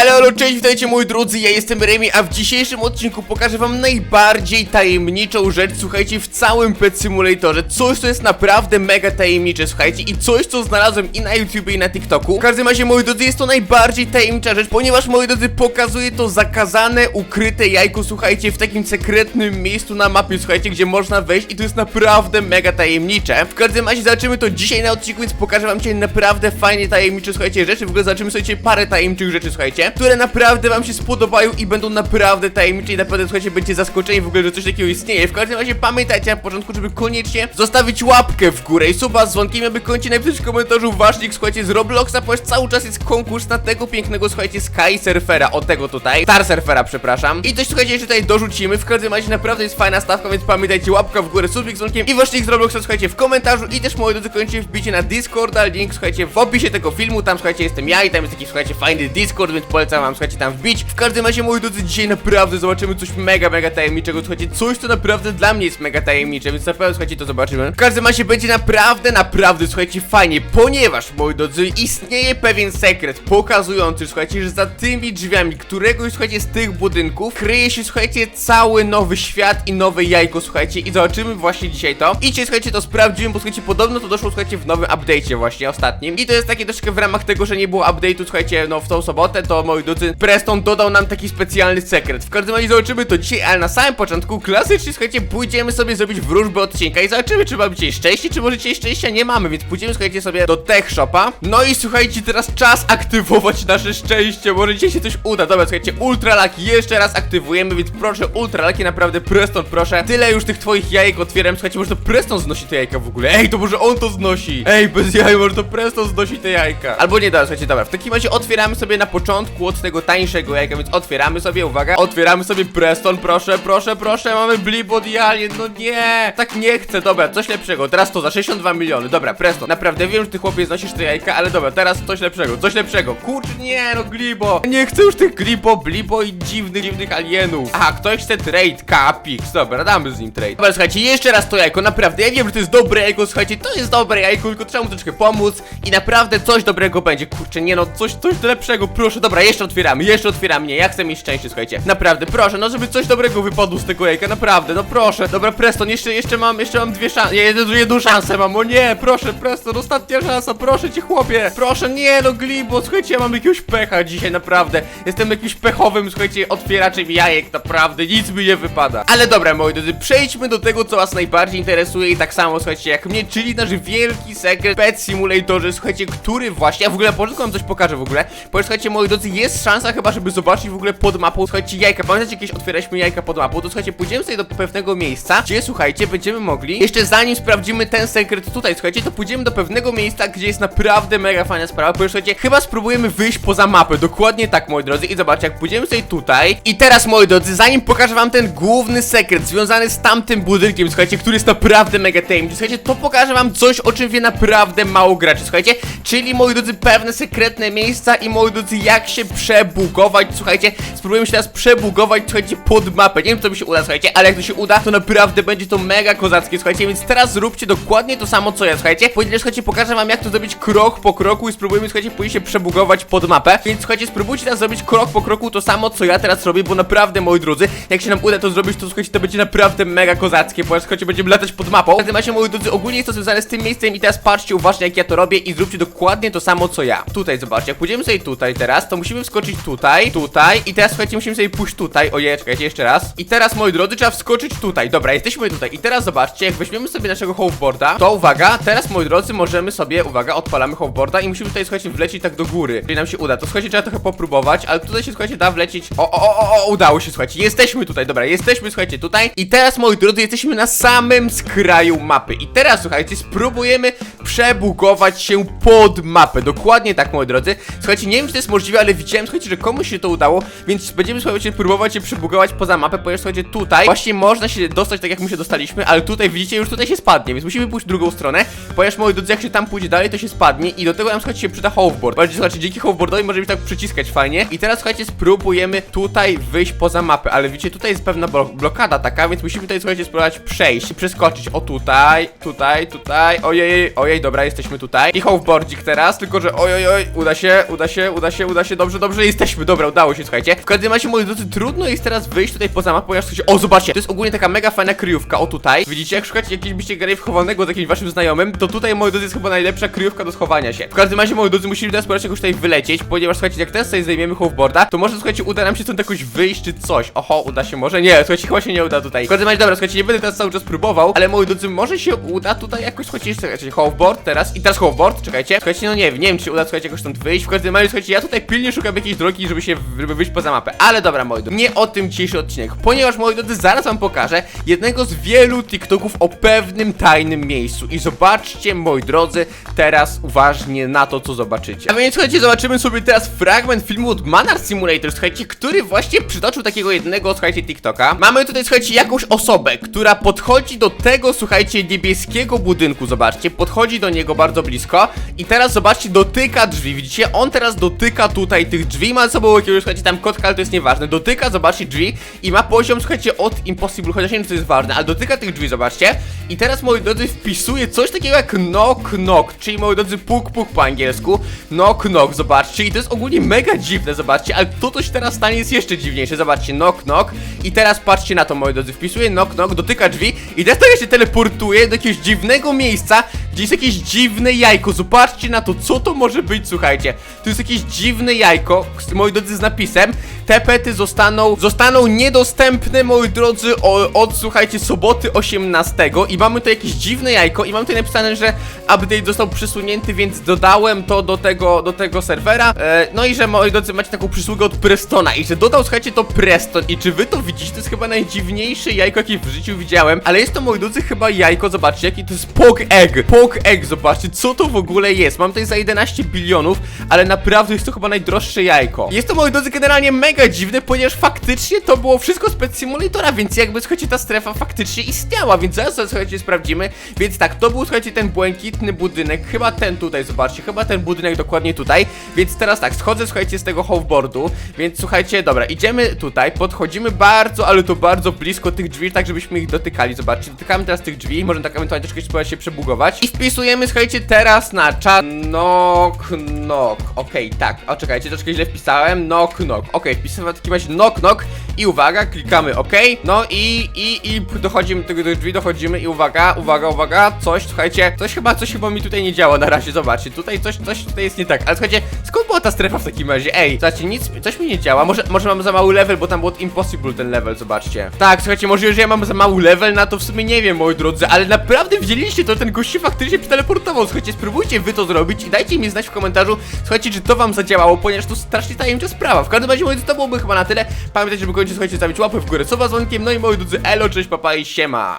Ale olo, cześć, witajcie moi drodzy, ja jestem Remi, a w dzisiejszym odcinku pokażę wam najbardziej tajemniczą rzecz, słuchajcie, w całym Pet Simulatorze. Coś, co jest naprawdę mega tajemnicze, słuchajcie, i coś, co znalazłem i na YouTube i na TikToku. W każdym razie, moi drodzy, jest to najbardziej tajemnicza rzecz, ponieważ, moi drodzy, pokazuje to zakazane, ukryte jajko, słuchajcie, w takim sekretnym miejscu na mapie, słuchajcie, gdzie można wejść i to jest naprawdę mega tajemnicze. W każdym razie, zobaczymy to dzisiaj na odcinku, więc pokażę wam dzisiaj naprawdę fajnie tajemnicze, słuchajcie, rzeczy. W ogóle zobaczymy, słuchajcie, parę tajemniczych rzeczy, słuchajcie, które naprawdę wam się spodobają i będą naprawdę tajemnicze i naprawdę, słuchajcie, będziecie zaskoczeni w ogóle, że coś takiego istnieje. W każdym razie pamiętajcie na początku, żeby koniecznie zostawić łapkę w górę i suba z dzwonkiem, aby koniecznie napisać w komentarzu ważnik, słuchajcie, z Robloxa, ponieważ cały czas jest konkurs na tego pięknego, słuchajcie, Sky Surfera, o tego tutaj, Star Surfera, przepraszam. I coś, słuchajcie, jeszcze tutaj dorzucimy, w każdym razie naprawdę jest fajna stawka, więc pamiętajcie, łapka w górę, subik z dzwonkiem i ważnik z Robloxa, słuchajcie, w komentarzu. I też, moi drodzy, koniecznie wbicie na Discorda, link, słuchajcie, w opisie tego filmu, tam, słuchajcie, jestem ja i tam jest taki, słuchajcie, fajny Discord, więc polecam wam, słuchajcie, tam wbić. W każdym razie, moi drodzy, dzisiaj naprawdę zobaczymy coś mega, mega tajemniczego, słuchajcie, coś, co naprawdę dla mnie jest mega tajemnicze, więc na pewno, słuchajcie, to zobaczymy. W każdym razie będzie naprawdę, naprawdę, słuchajcie, fajnie, ponieważ, moi drodzy, istnieje pewien sekret pokazujący, słuchajcie, że za tymi drzwiami któregoś, słuchajcie, z tych budynków kryje się, słuchajcie, cały nowy świat i nowe jajko, słuchajcie, i zobaczymy właśnie dzisiaj to. I dzisiaj, słuchajcie, to sprawdziłem, bo, słuchajcie, podobno to doszło, słuchajcie, w nowym update'cie właśnie, ostatnim. I to jest takie troszkę w ramach tego, że nie było update'u, słuchajcie, no w tą sobotę, to, moi drodzy, Preston dodał nam taki specjalny sekret. W każdym razie zobaczymy to dzisiaj, ale na samym początku, klasycznie, słuchajcie, pójdziemy sobie zrobić wróżbę odcinka i zobaczymy, czy mamy dzisiaj szczęście, czy może dzisiaj szczęścia nie mamy, więc pójdziemy, słuchajcie, sobie do Tech Shopa. No i słuchajcie, teraz czas aktywować nasze szczęście, może dzisiaj się coś uda. Dobra, słuchajcie, Ultralaki jeszcze raz aktywujemy, więc proszę, Ultralaki, naprawdę, Preston, proszę. Tyle już tych twoich jajek otwieram, słuchajcie, może to Preston znosi te jajka w ogóle. Ej, to może on to znosi. Ej, bez jaj, może to Preston znosi te jajka. Albo nie, dobra, słuchajcie, dobra, w takim razie otwieramy sobie na początku od tego tańszego jajka, więc otwieramy sobie, uwaga, otwieramy sobie Preston, proszę, proszę, proszę, mamy Blibod i Alien, no nie, tak nie chcę, dobra, coś lepszego, teraz to za 62 miliony, dobra, Preston, naprawdę wiem, że ty chłopie znosisz te jajka, ale dobra, teraz coś lepszego, coś lepszego, kurczę, nie, no Glibo, nie chcę już tych Glibo, Blibo i dziwnych, dziwnych alienów, aha, ktoś chce trade, Capix, dobra, damy z nim trade, dobra, słuchajcie, jeszcze raz to jajko, naprawdę, ja wiem, że to jest dobre jajko, słuchajcie, to jest dobre jajko, tylko trzeba mu troszkę pomóc i naprawdę coś dobrego będzie, kurczę, nie no, coś, coś lepszego, proszę, dobra, jeszcze otwieramy, jeszcze otwieramy, nie, ja chcę mieć szczęście, słuchajcie, naprawdę, proszę, no żeby coś dobrego wypadło z tego jajka, naprawdę, no proszę, dobra, Preston, jeszcze, jeszcze mam, jeszcze mam dwie szanse, jedną, jedną szansę mam, o nie, proszę, Preston, ostatnia szansa, proszę cię, chłopie, proszę, nie, no Glibo, słuchajcie, ja mam jakiegoś pecha dzisiaj, naprawdę, jestem jakimś pechowym, słuchajcie, otwieraczem jajek, naprawdę, nic mi nie wypada, ale dobra, moi drodzy, przejdźmy do tego, co was najbardziej interesuje i tak samo, słuchajcie, jak mnie, czyli nasz wielki sekret Pet Simulatorze, słuchajcie, który właśnie, ja w ogóle początku wam coś pokażę w ogóle, bo słuchajcie, moi drodzy, jest szansa chyba, żeby zobaczyć w ogóle pod mapą, słuchajcie, jajka, pamiętacie, kiedyś otwieraliśmy jajka pod mapą, to słuchajcie, pójdziemy sobie do pewnego miejsca, gdzie, słuchajcie, będziemy mogli, jeszcze zanim sprawdzimy ten sekret tutaj, słuchajcie, to pójdziemy do pewnego miejsca, gdzie jest naprawdę mega fajna sprawa, bo słuchajcie, chyba spróbujemy wyjść poza mapę, dokładnie tak, moi drodzy, i zobaczcie, jak pójdziemy sobie tutaj, i teraz, moi drodzy, zanim pokażę wam ten główny sekret związany z tamtym budynkiem, słuchajcie, który jest naprawdę mega tajemniczy, słuchajcie, to pokażę wam coś, o czym wie naprawdę mało graczy, słuchajcie, czyli, moi drodzy, pewne sekretne miejsca i, moi drodzy, jak się przebugować, słuchajcie, spróbujemy się teraz przebugować, słuchajcie, pod mapę, nie wiem, to mi się uda, słuchajcie, ale jak to się uda, to naprawdę będzie to mega kozackie, słuchajcie, więc teraz zróbcie dokładnie to samo, co ja, słuchajcie, ponieważ, słuchajcie, pokażę wam, jak to zrobić krok po kroku i spróbujemy, słuchajcie, później się przebugować pod mapę, więc, słuchajcie, spróbujcie teraz zrobić krok po kroku to samo, co ja teraz robię, bo naprawdę, moi drodzy, jak się nam uda to zrobić, to, słuchajcie, to będzie naprawdę mega kozackie, ponieważ, słuchajcie, będziemy latać pod mapą, w razie, moi drodzy, ogólnie jest to związane z tym miejscem i teraz patrzcie uważnie, jak ja to robię i zróbcie dokładnie to samo, co ja. Tutaj, zobaczcie, jak pójdziemy sobie tutaj teraz, to wskoczyć tutaj, tutaj i teraz, słuchajcie, musimy sobie pójść tutaj, ojej, czekajcie, jeszcze raz. I teraz, moi drodzy, trzeba wskoczyć tutaj, dobra, jesteśmy tutaj. I teraz zobaczcie, jak weźmiemy sobie naszego hoverboarda, to uwaga, teraz, moi drodzy, możemy sobie, uwaga, odpalamy hoverboarda i musimy tutaj, słuchajcie, wlecieć tak do góry, jeżeli nam się uda, to słuchajcie, trzeba trochę popróbować, ale tutaj się, słuchajcie, da wlecieć, o, o, o, o, udało się, słuchajcie, jesteśmy tutaj, dobra, jesteśmy, słuchajcie, tutaj. I teraz, moi drodzy, jesteśmy na samym skraju mapy. I teraz, słuchajcie, spróbujemy przebugować się pod mapę, dokładnie tak, moi drodzy, słuchajcie, nie wiem, czy to jest możliwe, ale widziałem, słuchajcie, że komuś się to udało, więc będziemy, słuchajcie, próbować się przebugować poza mapę, ponieważ, słuchajcie, tutaj właśnie można się dostać tak, jak my się dostaliśmy, ale tutaj, widzicie, już tutaj się spadnie, więc musimy pójść drugą stronę, ponieważ, moi drodzy, jak się tam pójdzie dalej, to się spadnie i do tego nam, słuchajcie, się przyda hoverboard, Słuchajcie, słuchajcie, dzięki hoverboardowi możemy tak przyciskać fajnie. I teraz, słuchajcie, spróbujemy tutaj wyjść poza mapę, ale widzicie, tutaj jest pewna blo blokada taka, więc musimy tutaj, słuchajcie, spróbować przejść przeskoczyć, o tutaj, tutaj, tutaj, ojej, ojej, dobra, jesteśmy tutaj. I hoverboardzik teraz, tylko że oj, oj, uda się, uda się, uda się, uda się, dobrze, dobrze, jesteśmy, dobra, udało się, słuchajcie. W każdym razie, moi drodzy, trudno jest teraz wyjść tutaj poza mapę, ponieważ słuchajcie, o, zobaczcie, to jest ogólnie taka mega fajna kryjówka, o tutaj. Widzicie, jak szukacie jakiegoś byście grali wchowanego z jakimś waszym znajomym, to tutaj, moi drodzy, jest chyba najlepsza kryjówka do schowania się. W każdym razie, moi drodzy, musimy teraz spróbować jakoś tutaj wylecieć, ponieważ, słuchajcie, jak teraz sobie zajmiemy hoverboarda, to może, słuchajcie, uda nam się stąd jakoś wyjść czy coś. Oho, uda się może? Nie, słuchajcie, chyba się nie uda tutaj. W każdym razie, dobra, słuchajcie, nie będę teraz cały czas próbował, ale, moi drodzy, może się uda tutaj jakoś, słuchajcie, słuchajcie, hoverboard teraz i teraz hoverboard, czekajcie. Słuchajcie, no nie nie wiem, czy uda, słuchajcie, jakoś stąd wyjść. W każdym razie, słuchajcie, ja tutaj pilnie szukam jakiejś drogi, żeby się, żeby wyjść poza mapę. Ale dobra, moi drodzy, nie o tym dzisiejszy odcinek, ponieważ, moi drodzy, zaraz wam pokażę jednego z wielu TikToków o pewnym tajnym miejscu. I zobaczcie, moi drodzy, teraz uważnie na to, co zobaczycie. A więc, słuchajcie, zobaczymy sobie teraz fragment filmu od Manar Simulator, słuchajcie, który właśnie przytoczył takiego jednego, słuchajcie, TikToka. Mamy tutaj, słuchajcie, jakąś osobę, która podchodzi do tego, słuchajcie, niebieskiego budynku, zobaczcie, podchodzi do niego bardzo blisko i teraz, zobaczcie, dotyka drzwi, widzicie? On teraz dotyka tutaj tych drzwi, ma sobą jakiegoś, słuchajcie, tam kotka, ale to jest nieważne, dotyka, zobaczcie, drzwi i ma poziom, słuchajcie, od Impossible, chociaż nie wiem, to jest ważne, ale dotyka tych drzwi, zobaczcie i teraz, moi drodzy, wpisuje coś takiego jak knock knock, czyli, moi drodzy, puk puk po angielsku, knock knock, zobaczcie, i to jest ogólnie mega dziwne, zobaczcie, ale to, co się teraz stanie, jest jeszcze dziwniejsze, zobaczcie, knock knock. I teraz patrzcie na to, moi drodzy, wpisuje knock knock, dotyka drzwi. I teraz tak się teleportuje do jakiegoś dziwnego miejsca, gdzie jest jakieś dziwne jajko, zobaczcie na to, co to może być, słuchajcie, to jest jakieś dziwne jajko, moi drodzy, z napisem, te pety zostaną, zostaną niedostępne, moi drodzy, o, od, słuchajcie, soboty 18 i mamy tu jakieś dziwne jajko. I mam tutaj napisane, że update został przesunięty, więc dodałem to do tego, do tego serwera, e, no i że, moi drodzy, macie taką przysługę od Prestona. I że dodał, słuchajcie, to Preston. I czy wy to widzicie, to jest chyba najdziwniejsze jajko, jakie w życiu widziałem, ale jest to, moi drodzy, chyba jajko, zobaczcie, jaki to jest Pog Egg, Pog Egg, zobaczcie, co to w ogóle jest, mam tutaj za 11 bilionów, ale naprawdę jest to chyba najdroższe jajko. Jest to, moi drodzy, generalnie mega dziwne, ponieważ faktycznie to było wszystko z Pet Simulatora, więc jakby, słuchajcie, ta strefa faktycznie istniała, więc zaraz słuchajcie, sprawdzimy, więc tak, to był, słuchajcie, ten błękitny budynek, chyba ten tutaj, zobaczcie, chyba ten budynek dokładnie tutaj, więc teraz tak, schodzę, słuchajcie, z tego hoverboardu, więc słuchajcie, dobra, idziemy tutaj, podchodzimy bardzo, ale to bardzo blisko tych drzwi, tak żebyśmy ich dotykali, zobaczcie, dotykamy teraz tych drzwi, możemy tak ewentualnie troszkę się przebugować. I wpisujemy, słuchajcie, teraz na czat. Knock knock, okej, tak, o czekajcie, troszkę źle wpisałem, knock knock, okej, wpisałem w takim razie knock knock i uwaga, klikamy OK, no i, i, i dochodzimy do tego drzwi, dochodzimy i uwaga, uwaga, uwaga, coś, słuchajcie, coś chyba, coś chyba mi tutaj nie działa na razie, zobaczcie, tutaj coś, coś tutaj jest nie tak, ale słuchajcie, skąd była ta strefa w takim razie, ej, zobaczcie, nic, coś mi nie działa, może, może mam za mały level, bo tam było impossible ten level, zobaczcie. Tak, słuchajcie, może że ja mam za mały level na to w sumie nie wiem, moi drodzy, ale naprawdę widzieliście to, ten gościu faktycznie przeteleportował, słuchajcie, spróbujcie wy to zrobić i dajcie mi znać w komentarzu, słuchajcie, czy to wam zadziałało, ponieważ to strasznie tajemnicza sprawa, w każdym razie, moi drodzy, to byłoby chyba na tyle, pamiętajcie, żeby kończyć, słuchajcie, zostawić łapę w górę, co was dzwonkiem, no i moi drodzy, elo, cześć, papa i siema.